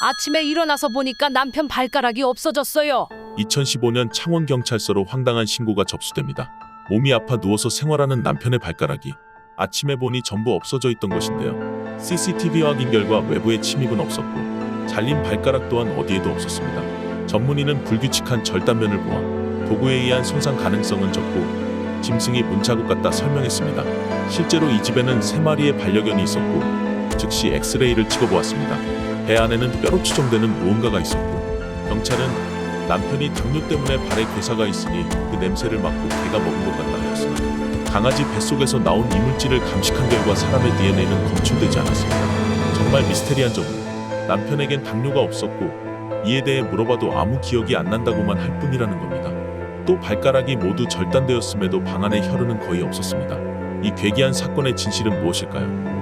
아침에 일어나서 보니까 남편 발가락이 없어졌어요. 2015년 창원경찰서로 황당한 신고가 접수됩니다. 몸이 아파 누워서 생활하는 남편의 발가락이 아침에 보니 전부 없어져 있던 것인데요. CCTV 확인 결과 외부에 침입은 없었고 잘린 발가락 또한 어디에도 없었습니다. 전문의는 불규칙한 절단면을 보아 도구에 의한 손상 가능성은 적고 짐승이 문자국 같다 설명했습니다. 실제로 이 집에는 세 마리의 반려견이 있었고 즉시 엑스레이를 찍어보았습니다. 배 안에는 뼈로 추정되는 무언가가 있었고 경찰은 남편이 당뇨 때문에 발에 괴사가 있으니 그 냄새를 맡고 개가 먹은 것 같다 하였으나 강아지 뱃속에서 나온 이물질을 감식한 결과 사람의 DNA는 검출되지 않았습니다. 정말 미스테리한 점은 남편에겐 당뇨가 없었고 이에 대해 물어봐도 아무 기억이 안 난다고만 할 뿐이라는 겁니다. 또 발가락이 모두 절단되었음에도 방 안에 혈흔은 거의 없었습니다. 이 괴기한 사건의 진실은 무엇일까요?